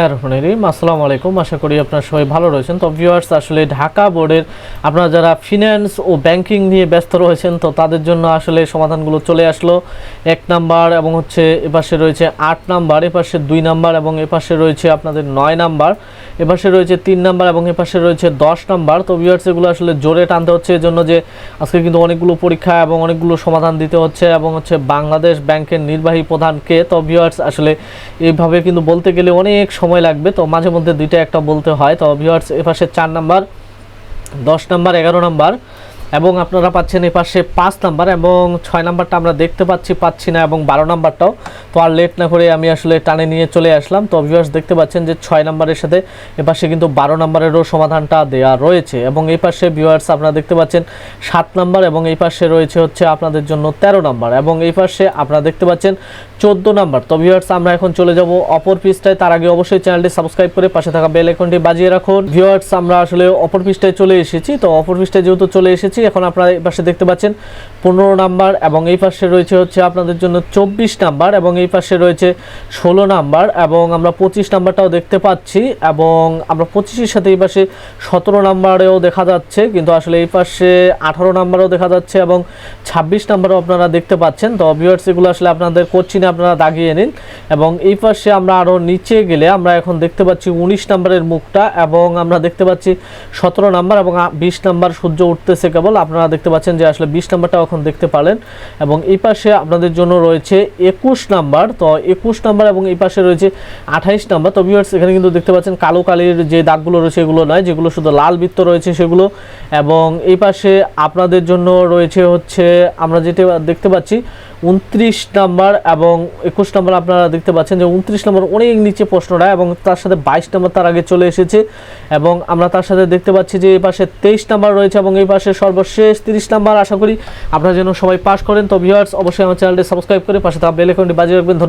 আসসালামু আলাইকুম। আশা করি আপনারা সবাই ভালো রয়েছেন। তো ভিউয়ার্স আসলে ঢাকা বোর্ডের আপনারা যারা ফিনান্স ও ব্যাংকিং নিয়ে ব্যস্ত রয়েছেন, তো তাদের জন্য আসলে সমাধানগুলো চলে আসলো। এক নাম্বার এবং হচ্ছে এপাশে রয়েছে আট নাম্বার, এপাশে দুই নাম্বার এবং এপাশে রয়েছে আপনাদের নয় নাম্বার, এপাশে রয়েছে তিন নাম্বার এবং এপাশে রয়েছে দশ নাম্বার। তো ভিউয়ার্স এগুলো আসলে জোরে টানতে হচ্ছে, এজন্য যে আজকে কিন্তু অনেকগুলো পরীক্ষা এবং অনেকগুলো সমাধান দিতে হচ্ছে এবং হচ্ছে বাংলাদেশ ব্যাংকের নির্বাহী প্রধানকে, তো ভিউয়ার্স আসলে এইভাবে কিন্তু বলতে গেলে অনেক সময় লাগবে। তো মাঝে মধ্যে দুইটা একটা বলতে হয়। তো ভিউয়ার্স এপাশে চার নাম্বার, দশ নাম্বার, এগারো নাম্বার। এবং আপনারা পাচ্ছেন এপাশে পাঁচ নাম্বার এবং ছয় নাম্বারটা আমরা দেখতে পাচ্ছি পাচ্ছি না এবং বারো নাম্বারটাও। তো আর লেট না করে আমি আসলে টানে নিয়ে চলে আসলাম। তো ভিউয়ার্স দেখতে পাচ্ছেন যে ছয় নাম্বারের সাথে এপাশে কিন্তু বারো নাম্বারেরও সমাধানটা দেওয়া রয়েছে এবং এই পাশে ভিউয়ার্স আপনারা দেখতে পাচ্ছেন সাত নাম্বার এবং এই পাশে রয়েছে হচ্ছে আপনাদের জন্য তেরো নাম্বার এবং এই পাশে আপনারা দেখতে পাচ্ছেন চোদ্দ নাম্বার। তো ভিউয়ার্স আমরা এখন চলে যাব অপর পৃষ্ঠায়। তার আগে অবশ্যই চ্যানেলটি সাবস্ক্রাইব করে পাশে থাকা বেল বাজিয়ে রাখুন। ভিউয়ার্স আমরা আসলে অপর পৃষ্ঠায় চলে এসেছি। তো অপর পৃষ্ঠায় যেহেতু চলে এসেছি এখন আপনারা এই পাশে দেখতে পাচ্ছেন পনেরো নাম্বার এবং এই পাশে রয়েছে হচ্ছে আপনাদের জন্য চব্বিশ নাম্বার এবং এই পাশে রয়েছে ষোলো নাম্বার এবং আমরা পঁচিশ নাম্বারটাও দেখতে পাচ্ছি এবং আমরা পঁচিশের সাথে এই পাশে সতেরো নাম্বারেও দেখা যাচ্ছে, কিন্তু আসলে এই পাশে আঠারো নাম্বারও দেখা যাচ্ছে এবং ছাব্বিশ নাম্বারও আপনারা দেখতে পাচ্ছেন। তো ভিউয়ার্স আসলে আপনাদের কোচিনে আপনারা দাগিয়ে নিন এবং এই পাশে আমরা আরও নিচে গেলে আমরা এখন দেখতে পাচ্ছি উনিশ নাম্বারের মুখটা এবং আমরা দেখতে পাচ্ছি সতেরো নাম্বার এবং বিশ নাম্বার সূর্য উঠতেছে কেবল। আপনারা দেখতে পাচ্ছেন যে আসলে বিশ নাম্বারটাও এখন দেখতে পারেন এবং এই পাশে আপনাদের জন্য রয়েছে একুশ নাম্বার। তো একুশ নাম্বার এবং এই পাশে রয়েছে আঠাইশ নাম্বার। তো ভিউয়ার্স এখানে কিন্তু দেখতে পাচ্ছেন কালো কালির যে দাগগুলো রয়েছে, এগুলো নয়, যেগুলো শুধু লাল বৃত্ত রয়েছে সেগুলো। এবং এই পাশে আপনাদের জন্য রয়েছে হচ্ছে, আমরা যেটা দেখতে পাচ্ছি উনত্রিশ নাম্বার এবং একুশ নাম্বার আপনারা দেখতে পাচ্ছেন যে উনত্রিশ নাম্বার অনেক নিচে প্রশ্নটা এবং তার সাথে বাইশ নাম্বার তার আগে চলে এসেছে এবং আমরা তার সাথে দেখতে পাচ্ছি যে এই পাশে তেইশ নাম্বার রয়েছে এবং এই পাশে সর্বশেষ তিরিশ নাম্বার আশা করি আপনারা যেন সবাই পাস করেন। তো ভিউয়ার্স অবশ্যই আমার চ্যানেলটি সাবস্ক্রাইব করে পাশে থাকা বেলেকনটি বাজিয়ে রাখবেন। ধন্যবাদ।